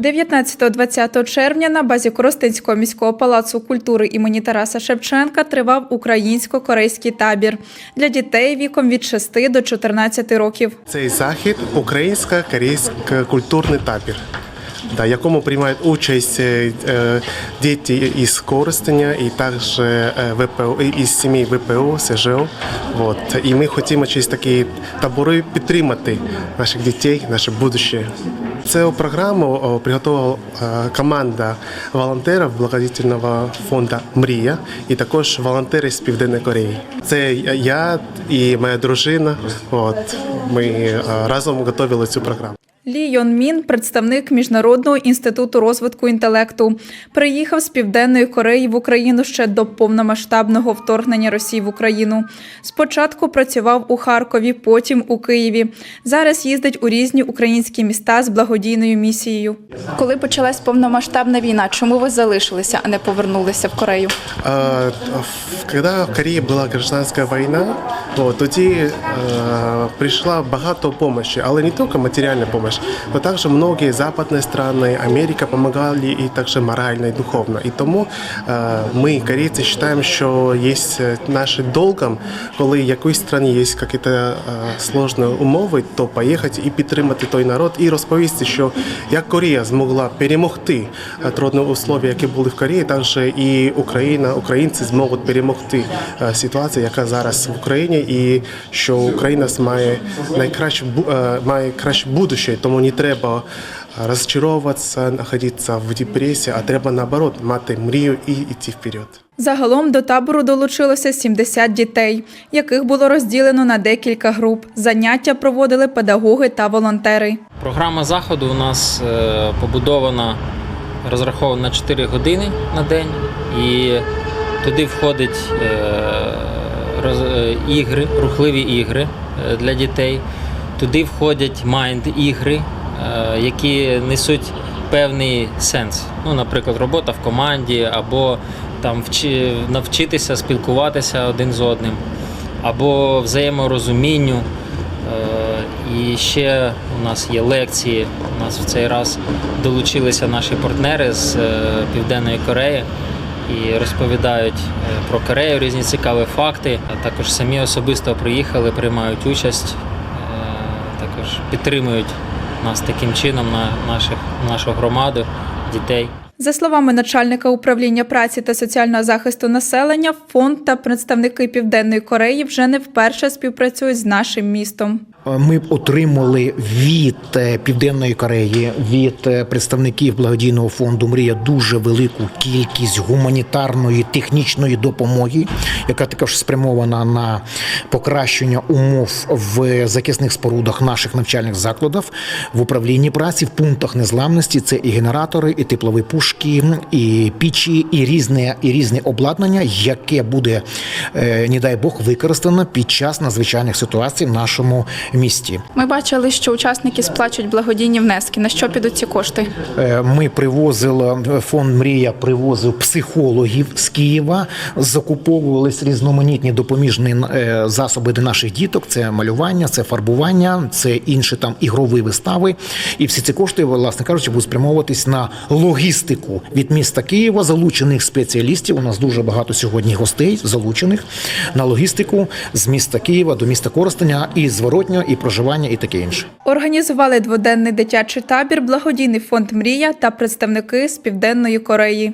19-20 червня на базі Коростенського міського палацу культури імені Тараса Шевченка тривав українсько-корейський табір для дітей віком від 6 до 14 років. Цей захід українсько-корейський культурний табір, да, якому приймають участь е, е, діти із Коростеня і також е, ВПО, із сімей ВПО, СЖО. Вот. І ми хочемо через такі табори підтримати наших дітей, наше будущее. Цю програму приготувала команда волонтерів благодійного фонду Мрія і також волонтери з Південної Кореї. Це я і моя дружина. От ми разом готували цю програму. Лі Йон Мін, представник Міжнародного інституту розвитку інтелекту, приїхав з Південної Кореї в Україну ще до повномасштабного вторгнення Росії в Україну. Спочатку працював у Харкові, потім у Києві. Зараз їздить у різні українські міста з благодійною місією. Коли почалась повномасштабна війна, чому ви залишилися, а не повернулися в Корею? А, в- Когда в Корее була гражданська війна, от, тоді е, прийшла багато допомоги, але не тільки матеріальна допомога, але також многі западні країни, Америка допомагали і також морально і духовно. І тому е, ми, корейці, вважаємо, що є нашим долгом, коли в якоїсь країні є якісь е, складні умови, то поїхати і підтримати той народ і розповісти, що як Корея змогла перемогти е, трудні условия, які були в Кореї, також і Україна, українці зможуть перемогти е, ситуацію, яка зараз в Україні, і що Україна має найкраще е, має краще будуще, тому не треба розчаровуватися, знаходитися в депресії, а треба наоборот мати мрію і йти вперед. Загалом до табору долучилося 70 дітей, яких було розділено на декілька груп. Заняття проводили педагоги та волонтери. Програма заходу у нас е, побудована, розрахована на 4 години на день, і туди входить е, ігри, рухливі ігри е, для дітей. Туди входять майнд-ігри, е, які несуть певний сенс. Ну, наприклад, робота в команді, або там вчи, навчитися спілкуватися один з одним, або взаєморозумінню. Е, І ще у нас є лекції. У нас в цей раз долучилися наші партнери з е, Південної Кореї і розповідають е, про Корею різні цікаві факти. А також самі особисто приїхали, приймають участь, е, також підтримують нас таким чином на наших, нашу громаду, дітей. За словами начальника управління праці та соціального захисту населення, фонд та представники Південної Кореї вже не вперше співпрацюють з нашим містом. Ми отримали від е, Південної Кореї, від е, представників благодійного фонду Мрія дуже велику кількість гуманітарної технічної допомоги, яка також спрямована на покращення умов в захисних спорудах наших навчальних закладів в управлінні праці, в пунктах незламності. Це і генератори, і теплові пушки, і пічі, і різне, і різне обладнання, яке буде, е, не дай Бог, використано під час надзвичайних ситуацій в нашому місті. Ми бачили, що учасники сплачують благодійні внески. На що підуть ці кошти? Е, Ми привозили фонд Мрія привозив психологів з Києва, закуповувались різноманітні допоміжні е, засоби для наших діток. Це малювання, це фарбування, це інші там ігрові вистави. І всі ці кошти, власне кажучи, будуть спрямовуватись на логістику від міста Києва, залучених спеціалістів. У нас дуже багато сьогодні гостей залучених на логістику з міста Києва до міста Коростеня і зворотньо, і проживання, і таке інше. Організували дводенний дитячий табір, благодійний фонд Мрія та представники з Південної Кореї.